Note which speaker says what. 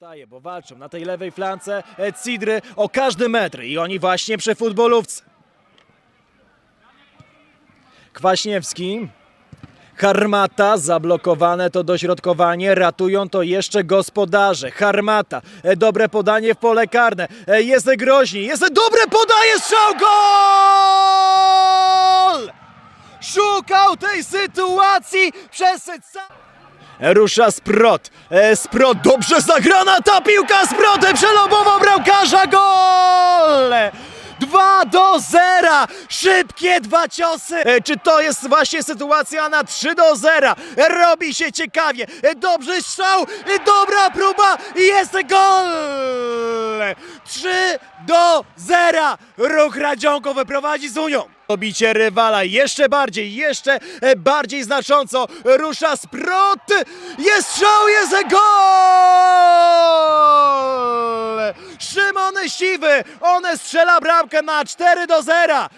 Speaker 1: Zostaje, bo walczą na tej lewej flance e, Cidry o każdy metr i oni właśnie przy futbolówce. Kwaśniewski. Harmata, zablokowane to dośrodkowanie, ratują to jeszcze gospodarze. Harmata, e, dobre podanie w pole karne, e, jest groźni, jest dobre podaje, strzał, gol! Szukał tej sytuacji przez Rusza Sprot. E, Sprot, dobrze zagrana ta piłka. Sprot przelobował bramkarza. Gol! 2 do 0. Szybkie dwa ciosy. E, czy to jest właśnie sytuacja na 3 do 0? E, robi się ciekawie. E, dobrze strzał. E, dobra próba. Jest gol! 3 do 0. Ruch Radzionko wyprowadzi z Unią. Dobicie rywala jeszcze bardziej, jeszcze bardziej znacząco rusza Sprot. Jest strzał, jest gol! Szymon Siwy, on strzela bramkę na 4 do 0.